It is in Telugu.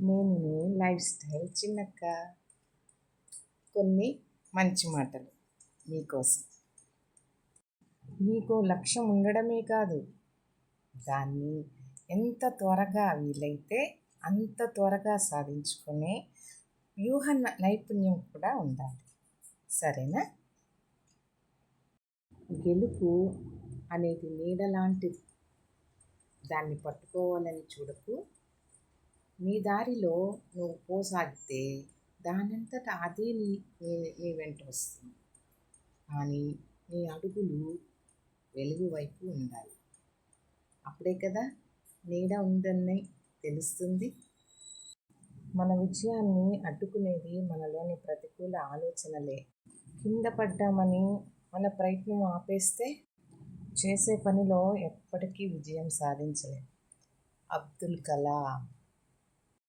నేను లైఫ్ స్టైల్ చిన్నక్క కొన్ని మంచి మాటలు మీకోసం. నీకు లక్ష్యం ఉండడమే కాదు దాన్ని ఎంత త్వరగా వీలైతే అంత త్వరగా సాధించుకునే వ్యూహ నైపుణ్యం కూడా ఉండాలి. సరేనా? గెలుపు అనేది నీడ లాంటిది. దాన్ని పట్టుకోవాలని చూడకు. నీ దారిలో నువ్వు పోసాగితే దానంతట అదే నీ నీ వెంట వస్తుంది. కానీ నీ అడుగులు వెలుగు వైపు ఉండాలి. అప్పుడే కదా నీడ ఉందని తెలుస్తుంది. మన విజయాన్ని అడ్డుకునేది మనలోని ప్రతికూల ఆలోచనలే. కింద పడ్డామని మన ప్రయత్నం ఆపేస్తే చేసే పనిలో ఎప్పటికీ విజయం సాధించలేం. అబ్దుల్ కలాం